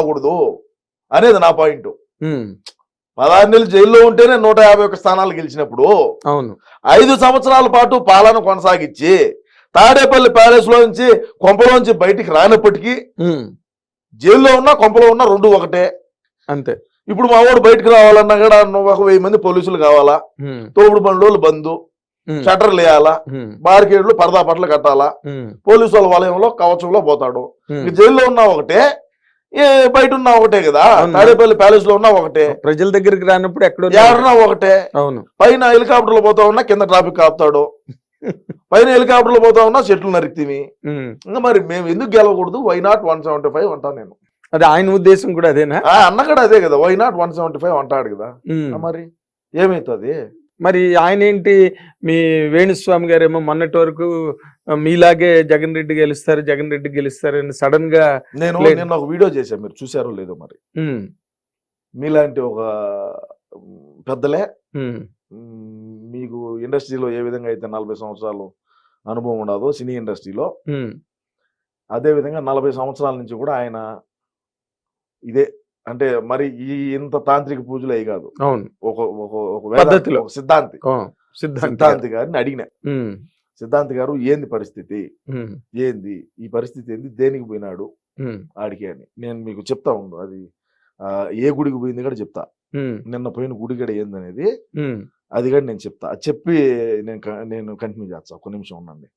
అవ్వకూడదు అనేది నా పాయింట్. పదహారు నెలలు జైల్లో ఉంటేనే నూట యాభై ఒక్క స్థానాలు గెలిచినప్పుడు అవును. ఐదు సంవత్సరాల పాటు పాలన కొనసాగించి తాడేపల్లి ప్యాలెస్లో నుంచి కొంపలోంచి బయటికి రానప్పటికీ జైల్లో ఉన్నా కొంపలో ఉన్నా రెండు ఒకటే. అంతే. ఇప్పుడు మా వాడు బయటకు రావాలన్నా కూడా ఒక వెయ్యి మంది పోలీసులు కావాలా? తోపుడు బండ్లు బంధు ఉమ్, షట్టర్లు వేయాలా బార్కేడ్లు పరదా పట్ల కట్టాలా? పోలీసు వాళ్ళ వలయంలో కవచంలో పోతాడు. జైల్లో ఉన్నా ఒకటే బయట ఉన్నా ఒకటే కదా. తాడేపల్లి ప్యాలెస్లో ఉన్నా ఒకటే. ప్రజల దగ్గరికి రానప్పుడు ఎక్కడో ఎవరన్నా ఒకటే. అవును. పైన హెలికాప్టర్లు పోతా ఉన్నా కింద ట్రాఫిక్ ఆపుతాడు. పైన హెలికాప్టర్లు పోతా ఉన్నా చెట్లు నరికితివి. ఉమ్. ఇంకా మరి మేము ఎందుకు గెలవకూడదు? Why not one seventy five అంటాను నేను. అది ఆయన ఉద్దేశం కూడా అదేనా? అన్న కూడా అదే కదా. Why not one seventy five అంటాడు కదా. మరి ఏమైతుంది? మరి ఆయన ఏంటి మీ వేణుస్వామి గారేమో మొన్నటి వరకు మీలాగే జగన్ రెడ్డి గెలుస్తారు జగన్ రెడ్డి గెలుస్తారని సడన్గా నేను. నిన్న ఒక వీడియో చేశాను మీరు చూసారో లేదో మరి. మీలాంటి ఒక పెద్దలే మీకు ఇండస్ట్రీలో ఏ విధంగా అయితే నలభై సంవత్సరాలు అనుభవం ఉండదో సినీ ఇండస్ట్రీలో అదే విధంగా నలభై సంవత్సరాల నుంచి కూడా ఆయన ఇదే అంటే మరి ఈ ఇంత తాంత్రిక పూజలు అయి కాదు. అవును. ఒక ఒక పద్ధతిలో. సిద్ధాంతి. సిద్ధాంతి గారిని అడిగిన. సిద్ధాంతి గారు ఏంది పరిస్థితి? ఏంది? ఈ పరిస్థితి ఏంది? దేనికి పోయినాడు? ఆడికి అని. నేను మీకు చెప్తా ఉండు. అది ఏ గుడికి పోయింది కూడా చెప్తా. నిన్న పోయిన గుడి కూడా ఏందనేది ఉమ్, అది కూడా నేను చెప్తా. చెప్పి నేను నేను కంటిన్యూ చేస్తా. ఒక నిమిషం ఉండండి.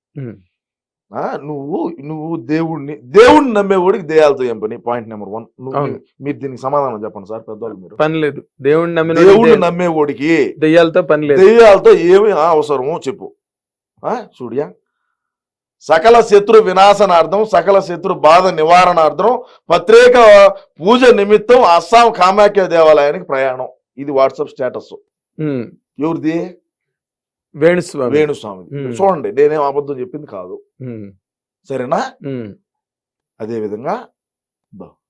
నువ్వు నువ్వు దేవుణ్ణి దేవుణ్ణి నమ్మేవాడికి దేయాలతో ఏం పని? పాయింట్ నెంబర్ వన్ నువ్వు. మీరు దీనికి సమాధానం చెప్పండి సార్ పెద్దవాళ్ళు మీరు. పని లేదు. దేవుణ్ణి నమ్మిన దేవుణ్ణి నమ్మేవాడికి దెయ్యాలతో పని లేదు. దెయ్యాలతో ఏమి అవసరమో చెప్పు. సూర్య సకల శత్రు వినాశనార్థం సకల శత్రు బాధ నివారణార్థం ప్రత్యేక పూజ నిమిత్తం అస్సాం కామాఖ్య దేవాలయానికి ప్రయాణం. ఇది వాట్సాప్ స్టేటస్ ఎవరిది? వేణుస్వామి. వేణుస్వామి. చూడండి నేనేం అబద్ధం చెప్పింది కాదు. సరేనా? అదే విధంగా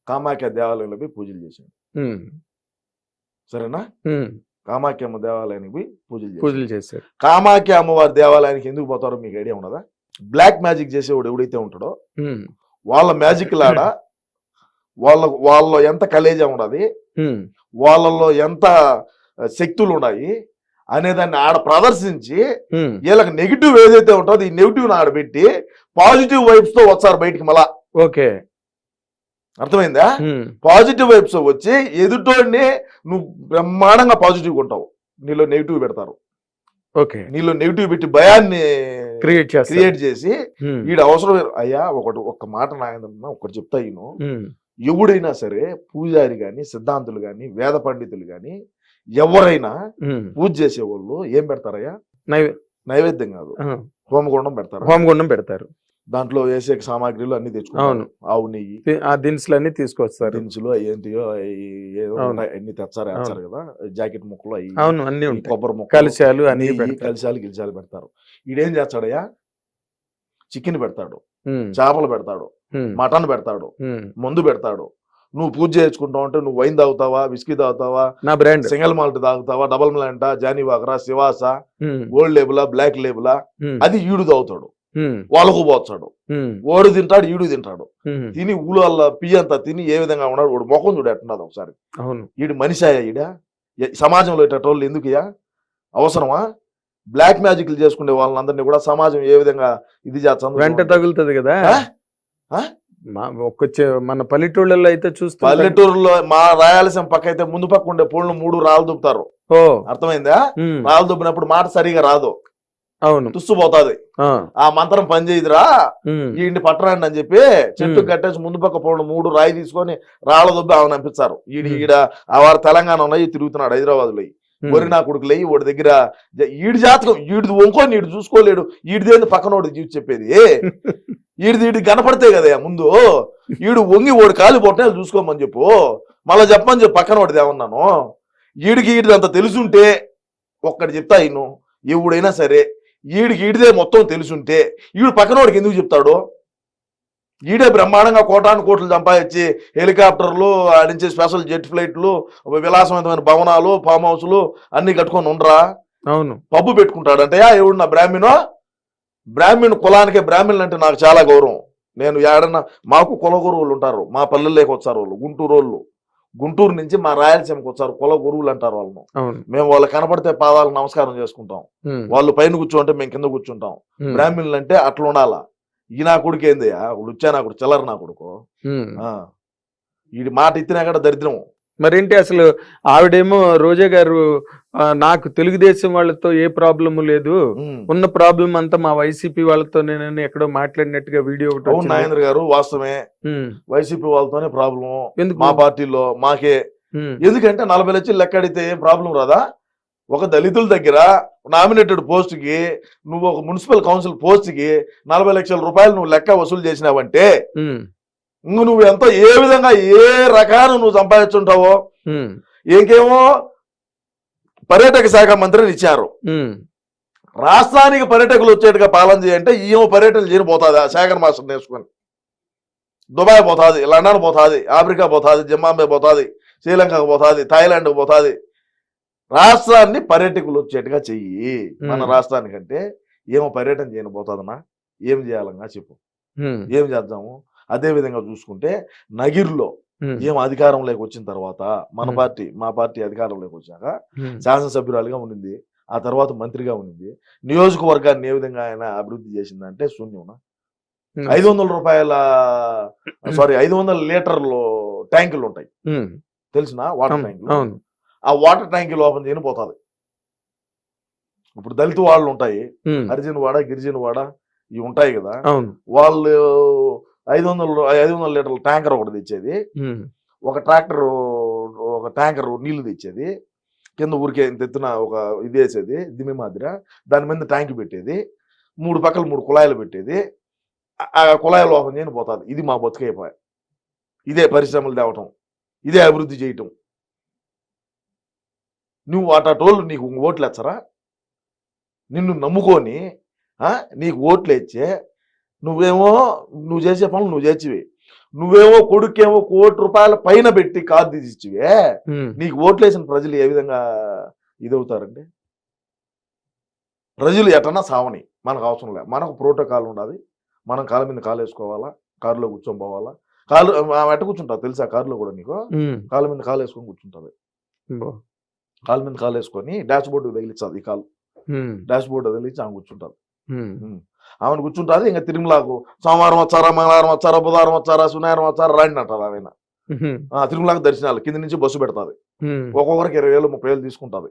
కామాఖ్య దేవాలయంలో పోయి పూజలు చేశాడు. సరేనా. కామాఖ్య అమ్మ దేవాలయానికి పోయి పూజలు పూజలు చేశారు కామాఖ్య అమ్మవారి దేవాలయానికి ఎందుకు పోతారో మీకు ఐడియా ఉండదా బ్లాక్ మ్యాజిక్ చేసేవాడు ఎవడైతే ఉంటాడో వాళ్ళ మ్యాజిక్ లాడ వాళ్ళ వాళ్ళలో ఎంత కలేజా ఉండదు వాళ్ళలో ఎంత శక్తులు ఉన్నాయి అనేదాన్ని ఆడ ప్రదర్శించి. వీళ్ళకి నెగిటివ్ ఏదైతే ఉంటుందో ఈ నెగిటివ్ ఆడ పెట్టి పాజిటివ్ వైబ్స్తో వచ్చారు బయటికి మళ్ళా. ఓకే. అర్థమైందా? పాజిటివ్ వైబ్స్ వచ్చి ఎదుటోడిని నువ్వు బ్రహ్మాండంగా పాజిటివ్ ఉంటావు. నీలో నెగిటివ్ పెడతారు. ఓకే. నీలో నెగిటివ్ పెట్టి భయాన్ని క్రియేట్ చేస్తారు. క్రియేట్ చేసి ఈడ అవసరం అయ్యా ఒకటి ఒక్క మాట నాయన ఒకటి చెప్తా ఉమ్, ఎవడైనా సరే పూజారి గాని సిద్ధాంతులు గాని వేద పండితులు గాని ఎవరైనా. పూజ చేసేవాళ్ళు ఏం పెడతారయ్యా? నైవే- నైవేద్యం కాదు. హోమగుండం పెడతారు? హోమగుండం పెడతారు. దాంట్లో వేసే సామాగ్రిలు అన్ని తెచ్చుకుంటారు. అవును. ఆవు నెయ్యి. ఆ దినుసులన్నీ తీసుకొస్తారు. దినుసులు ఏంటియో అన్ని తెచ్చారు వేస్తారు కదా. జాకెట్ ముక్కలు అవి అవును అన్ని కొబ్బరి ముక్కలు కలిశాలు అన్ని కలిశాలు గిలిశాలు పెడతారు. ఈడేం చేస్తాడయ్యా? చికెన్ పెడతాడు. చేపలు పెడతాడు. మటన్ పెడతాడు. మందు పెడతాడు. నువ్వు పూజ చేసుకుంటావు అంటే నువ్వు వైన్ తాగుతావా విస్కీ తాగుతావా నా బ్రాండ్. సింగల్ మాల్ట్ తాగుతావా డబల్ మిలాంటా జానీ వాకరా శివాస గోల్డ్ లేబులా బ్లాక్ లేబులా అది ఈడు తాగుతాడు. వాళ్ళకు పోతాడు ఓడు తింటాడు ఈడు తింటాడు. తిని ఊళ్ళ పియ్యంతా తిని ఏ విధంగా ఉన్నాడు వాడు ముఖం చూడు ఎట్టున్నది ఒకసారి. అవును. ఈడు మనిషాయా ఈడ? ఎ- సమాజంలో ఇట్టోళ్ళు ఎందుకుయా అవసరమా? బ్లాక్ మ్యాజిక్లు చేసుకునే వాళ్ళందరినీ కూడా సమాజం ఏ విధంగా ఇది చేస్తాను వెంట తగులుతుంది కదా? మా ఒక్క చె- మన పల్లెటూళ్ళలో అయితే చూస్తే పల్లెటూరులో మా రాయలసీమ పక్క అయితే ముందు పక్క ఉండే పూలను మూడు రాళ్ళు దుప్పుతారు ఓ. అర్థమైందా? రాళ్ళు దుబ్బినప్పుడు మాట సరిగా రాదు. అవును. తుస్సుపోతాది. ఆ, ఆ మంత్రం పనిచేయదురా. ఈయన్ని పట్టరండి అని చెప్పి చెట్టు. కట్టేసి ముందు పక్క పోవడం మూడు రాయి తీసుకొని రాళ్ళ దుబ్బి ఆమె పంపిస్తారు ఈడి. ఈడ ఆ వారు తెలంగాణ ఉన్నాయి తిరుగుతున్నాడు హైదరాబాద్లో వరి నా కొడుకు లేయి వాడి దగ్గర ఈడి జాతకం ఈడిది వంకొని ఈడు చూసుకోలేడు. ఈడిదేంది పక్కనోడు చూసి చెప్పేది? ఈడిది ఈడి కనపడితే కదా ముందు? ఈడు వంగి ఓడి కాలు పొట్టే చూసుకోమని చెప్పు. మళ్ళా చెప్పమని చెప్పు పక్కనోడిది ఏమన్నాను? ఈడికి ఈడిది అంత తెలుసుంటే ఒక్కటి చెప్తా ఈయను ఎవడైనా సరే ఈడికి ఈడిదే మొత్తం తెలుసుంటే ఈడు పక్కనోడికి ఎందుకు చెప్తాడు? ఈడే బ్రహ్మాండంగా కోటాను కోట్లు సంపాదించి హెలికాప్టర్లు ఆడించే స్పెషల్ జెట్ ఫ్లైట్లు విలాసవంతమైన భవనాలు ఫామ్ హౌస్లు అన్ని కట్టుకొని ఉండరా? అవును. పబ్బు పెట్టుకుంటాడంటే ఎవడు నా బ్రాహ్మణో? బ్రాహ్మణ్ కులానికే బ్రాహ్మణులు అంటే నాకు చాలా గౌరవం. నేను ఏడన్నా మాకు కుల గురువులు ఉంటారు. మా పల్లెల్లోకి వచ్చారు వాళ్ళు గుంటూరు వాళ్ళు. గుంటూరు నుంచి మా రాయలసీమకి వచ్చారు కుల గురువులు అంటారు వాళ్ళను. మేము వాళ్ళు కనపడితే పాదాలకు నమస్కారం చేసుకుంటాం. వాళ్ళు పైన కూర్చోంటే మేము కింద కూర్చుంటాం. బ్రాహ్మణులు అంటే అట్లా ఉండాలా? ఈ నా కొడుకు ఏందయ్యా? వచ్చా నా కొడుకు చిల్లర నా కొడుకు. వీడి మాట ఇచ్చినా కూడా దరిద్రం మరేంటి అసలు ఆవిడేమో రోజా గారు నాకు తెలుగుదేశం వాళ్ళతో ఏ ప్రాబ్లము లేదు. ఉన్న ప్రాబ్లం అంతా మా వైసీపీ వాళ్ళతో నేను ఎక్కడో మాట్లాడినట్టుగా వీడియో ఒకటి. నాగేంద్ర గారు వాస్తవమే. వైసీపీ వాళ్ళతోనే ప్రాబ్లం ఎందుకు? మా పార్టీలో మాకే. ఎందుకంటే నలభై లక్షలు లెక్క అడిగితే ఏం ప్రాబ్లం రాదా? ఒక దళితుల దగ్గర నామినేటెడ్ పోస్ట్కి నువ్వు ఒక మున్సిపల్ కౌన్సిల్ పోస్ట్కి నలభై లక్షల రూపాయలు నువ్వు లెక్క వసూలు చేసినావంటే నువ్వు ఎంతో ఏ విధంగా ఏ రకాన నువ్వు సంపాదించుంటావో ఇంకేమో పర్యాటక శాఖ మంత్రిని ఇచ్చారు. రాష్ట్రానికి పర్యాటకులు వచ్చేట్టుగా పాలన చేయంటే ఈమె పర్యటన చేయబోతుంది ఆ శేఖర్ మాస్టర్ నేర్చుకొని. దుబాయ్ పోతుంది లండన్ పోతుంది ఆఫ్రికా పోతుంది జింబాబే పోతుంది శ్రీలంకకు పోతుంది థాయిలాండ్కి పోతుంది. రాష్ట్రాన్ని పర్యాటకులు వచ్చేట్టుగా చెయ్యి. మన. రాష్ట్రానికంటే ఏమో పర్యటన చేయబోతుందన్నా ఏం చేయాలన్నా చెప్పు. ఏం చేద్దాము? అదే విధంగా చూసుకుంటే నగిరిలో ఏం అధికారంలోకి వచ్చిన తర్వాత మన. పార్టీ మా పార్టీ అధికారంలోకి వచ్చాక శాసనసభ్యురాలుగా ఉండింది. ఆ తర్వాత మంత్రిగా ఉండింది. నియోజకవర్గాన్ని ఏ విధంగా ఆయన అభివృద్ధి చేసిందంటే శూన్యం ఉమ్. ఐదు వందల రూపాయల సారీ ఐదు వందల లీటర్లు ట్యాంకులు ఉంటాయి తెలిసిన వాటర్ ట్యాంకులు. ఆ వాటర్ ట్యాంకులు ఓపెన్ చేయని పోతుంది ఇప్పుడు దళిత వాళ్ళు ఉంటాయి హరిజన్ వాడ గిరిజన వాడ ఇవి ఉంటాయి కదా. వాళ్ళు ఐదు వందల ఐదు వందల లీటర్ల ట్యాంకర్ ఒకటి తెచ్చేది. ఒక ట్రాక్టర్ ఒక ట్యాంకర్ నీళ్ళు తెచ్చేది. కింద ఊరికే ఇంత ఎత్తున ఒక ఇది వేసేది దిమ్మి మాదిర. దాని మీద ట్యాంక్ పెట్టేది. మూడు పక్కల మూడు కుళాయిలు పెట్టేది. ఆ- కుళాయిలు ఓపెన్ చేయని పోతుంది. ఇది మా బతుకైపోయా ఇదే పరిశ్రమలు తేవటం. ఇదే అభివృద్ధి చేయటం. నువ్వు అటోళ్ళు నీకు ఓట్లు ఎచ్చరా నిన్ను నమ్ముకొని నీకు ఓట్లు ఇచ్చే నువ్వేమో నువ్వు చేసే పనులు నువ్వు చేసివి. నువ్వేమో కొడుకేమో కోటి రూపాయల పైన పెట్టి కారు తీసిచ్చివే. నీకు ఓట్లేసిన ప్రజలు ఏ విధంగా ఇదవుతారండి? ప్రజలు ఎటన్నా సావని మనకు అవసరం లేదు మనకు ప్రోటోకాల్ ఉండాలి. మనం కాళ్ళ మీద కాలు వేసుకోవాలా? కారులో కూర్చొని పోవాలా? కాలు ఆమె ఎట్ట కూర్చుంటా తెలుసా కారులో కూడా నీకు? కాళ్ళ మీద కాలు వేసుకొని కూర్చుంటుంది కాళ్ళ మీద కాలు వేసుకొని డాష్ బోర్డు తగిలించాలి ఈ కాలు. డాష్ బోర్డు తగిలించి ఆమె కూర్చుంటుంది. ఉమ్, ఆమెను కూర్చుంటుంది ఇంకా తిరుమలకు సోమవారం వచ్చారా మంగళవారం వచ్చారా బుధవారం వచ్చారా శనివారం వచ్చారా రండి అంటారు ఆమె తిరుమలకు దర్శనాలు కింద నుంచి బస్సు పెడతాది. ఒక్కొక్కరికి ఇరవై వేలు ముప్పై వేలు తీసుకుంటది.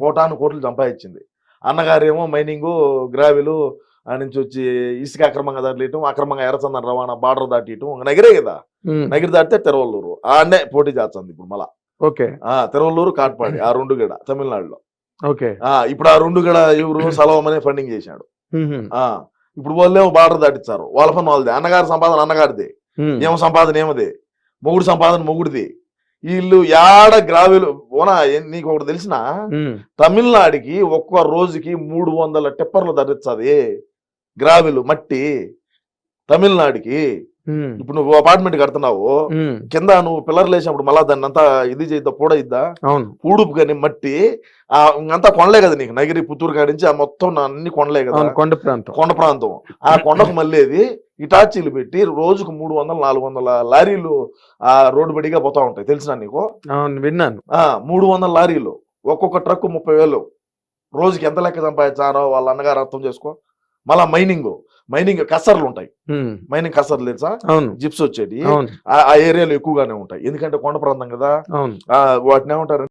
కోటాను కోట్లు సంపాదించింది. అన్నగారేమో మైనింగ్ గ్రావెలు ఆ నుంచి వచ్చి ఇసుక అక్రమంగా దాటియటం అక్రమంగా ఎర్రచందన రవాణా బార్డర్ దాటియటం నగిరే కదా. నగిరి దాటితే తిరువల్లూరు. ఆడనే పోటీ చేస్తుంది ఇప్పుడు మళ్ళా. ఓకే. ఆ తిరువల్లూరు కాట్పాడి ఆ రెండు గడ తమిళనాడులో. ఓకే. ఆ ఇప్పుడు ఆ రెండు గడ ఎవరు? సలవం అనే ఫండింగ్ చేశాడు. ఇప్పుడు వాళ్ళేమో బార్డర్ దాటిస్తారు వాళ్ళ పని వాళ్ళది. అన్నగారి సంపాదన అన్నగారిది. ఏమ సంపాదన ఏమది. మొగుడు సంపాదన మొగుడిది. వీళ్ళు యాడ గ్రావెలు ఓనా నీకు ఒకటి తెలిసిన తమిళనాడుకి ఒక్క రోజుకి మూడు వందల టిప్పర్లు ధరించది గ్రావెలు మట్టి. తమిళనాడుకి ఇప్పుడు నువ్వు అపార్ట్మెంట్ కడుతున్నావు కింద నువ్వు పిల్లర్లు వేసినప్పుడు మళ్ళా దాన్ని అంతా ఇది చేద్దా పూడ ఇద్దా అవును. పూడుపు కానీ మట్టి ఆ ఇంకంతా కొండలే కదా నీకు. నగిరి పుత్తూరు కాడి నుంచి ఆ మొత్తం అన్ని కొండలే కదా. కొండ ప్రాంతం. కొండ ప్రాంతం. ఆ కొండకు మళ్ళీది ఇటాచీలు పెట్టి రోజుకు మూడు వందల నాలుగు వందల లారీలు ఆ రోడ్డు బడిగా పోతా ఉంటాయి. తెలిసిన నీకు? విన్నాను. ఆ మూడు వందల లారీలు. ఒక్కొక్క ట్రక్ ముప్పై వేలు. రోజుకి ఎంత లెక్క సంపాదించారో వాళ్ళ అన్నగారు అర్థం చేసుకో. మళ్ళా మైనింగ్ మైనింగ్ కసర్లు ఉంటాయి. మైనింగ్ కసర్లు తెలుసా? జిప్స్ అవును. ఆ- ఏరియాలో ఎక్కువగానే ఉంటాయి. ఎందుకంటే కొండ ప్రాంతం కదా. వాటిని ఏమంటారు?